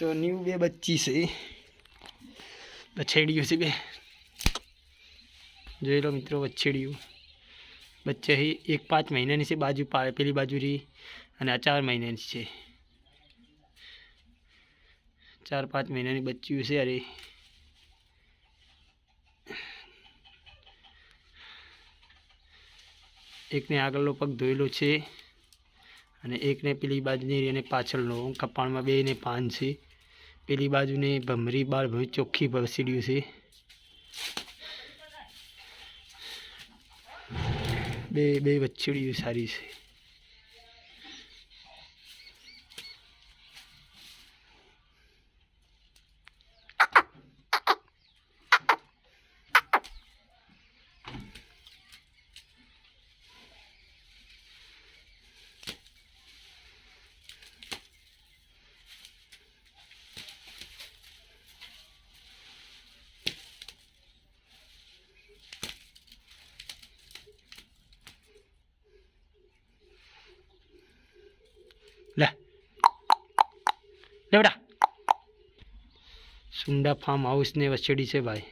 તો ન્યૂ બે બચ્ચી છે. બછેડીઓ છે બે. જોઈ લો મિત્રો બચ્છેડીઓ બચ્ચે એક પાંચ મહિનાની છે, બાજુ પા- પેલી બાજુ રહી અને આ ચાર મહિનાની છે. ચાર પાંચ મહિનાની બચ્ચીઓ છે અરે. એકને આગળનો પગ ધોયેલો છે અને એકને પેલી બાજુની અને પાછળનો. કપાળમાં બેને પાન છે. પેલી બાજુની ભમરી બાર ભમરી ચોખ્ખી ભસીડ્યું છે. બે બે વચ્છેડીઓ સારી છે. લે. લેવડા. સુંડા ફાર્મ હાઉસ ને વછેડી છે ભાઈ.